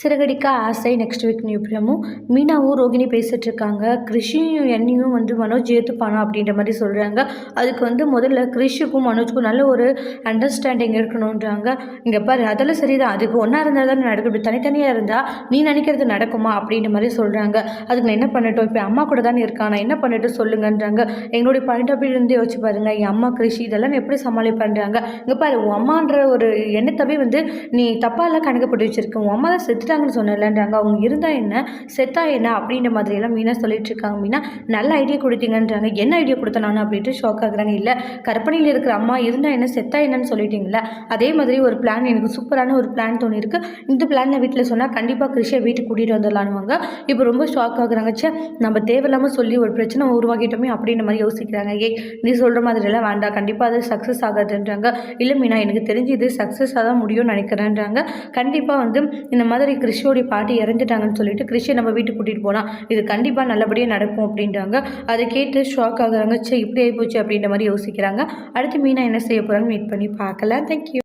சிறகடிக்க ஆசை next week new மீனாவும் ரோகிணி பேசிகிட்டு இருக்காங்க. கிருஷியும் என்னையும் வந்து மனோஜ் ஏற்றுப்பானா அப்படின்ற மாதிரி சொல்கிறாங்க அதுக்கு வந்து முதல்ல கிருஷிக்கும் மனோஜுக்கும் நல்ல ஒரு அண்டர்ஸ்டாண்டிங் இருக்கணுன்றாங்க இங்கே பாரு அதெல்லாம் சரிதான். அதுக்கு ஒன்றா இருந்தால் தான் நடக்கும். இப்படி தனித்தனியாக இருந்தால் நீ நினைக்கிறது நடக்குமா அப்படின்ற மாதிரி சொல்கிறாங்க அதுக்கு நான் என்ன பண்ணட்டும்? இப்போ அம்மா கூட தானே இருக்கான் நான் என்ன பண்ணட்டும் சொல்லுங்கன்றாங்க. எங்களுடைய பாயிண்ட் ஆஃப் வியூலேருந்து யோசிச்சு பாருங்கள் என் அம்மா கிருஷி இதெல்லாம் எப்படி சமாளிப்பான்றாங்க. இங்கே பாரு உன் அம்மான்ற ஒரு எண்ணத்தவே வந்து நீ தப்பாலாம் கணக்கு போட்டு வச்சிருக்க. உன் அம்மா தான் செத்துட்டாங்கன்னு சொன்னலன்றாங்க அவங்க இருந்தால் என்ன? செத்தா என்ன? அப்படின்ற மாதிரியெல்லாம் மீனா சொல்லிட்டு இருக்காங்க மீனா நல்ல ஐடியா கொடுத்தீங்கன்றாங்க. என்ன ஐடியா கொடுத்தேன் நான்? அப்படின்ட்டு ஷாக் ஆகுறாங்க. இல்லை கற்பனையில் இருக்கிற அம்மா இருந்தால் என்ன? செத்தா என்னன்னு சொல்லிட்டீங்களா அதே மாதிரி ஒரு பிளான் எனக்கு சூப்பரான ஒரு பிளான் தோணி இருக்கு. இந்த பிளான் வீட்டில் சொன்னால் கண்டிப்பாக கிருஷியை வீட்டுக்கு கூட்டிகிட்டு வந்துடலான்னுவாங்க. இப்போ ரொம்ப ஷாக் ஆகுறாங்க. சே நம்ம தேவையில்லாமல் சொல்லி ஒரு பிரச்சனை உருவாக்கிட்டோமே அப்படின்ற மாதிரி யோசிக்கிறாங்க. ஏய் நீ சொல்கிற மாதிரியெல்லாம் வேண்டாம். கண்டிப்பாக அது சக்ஸஸ் ஆகாதுன்றாங்க. இல்லை மீனா எனக்கு தெரிஞ்சு இது சக்ஸஸாக தான் முடியும்னு நினைக்கிறேன்றாங்க. கண்டிப்பாக வந்து இந்த மாதிரி கிறிஷோடைய பாட்டி இறந்துட்டாங்கன்னு சொல்லிட்டு கிறிஷை நம்ம வீட்டுக்கு கூட்டிகிட்டு போகலாம் இது கண்டிப்பாக நல்லபடியாக நடக்கும் அப்படின்றாங்க. அதை கேட்டு ஷாக் ஆகுறாங்க. சே இப்படி ஆகிப்போச்சு அப்படின்ற மாதிரி யோசிக்கிறாங்க. அடுத்து மீனா என்ன செய்ய போகிறாங்கன்னு வெயிட் பண்ணி பார்க்கலாம். தேங்க்யூ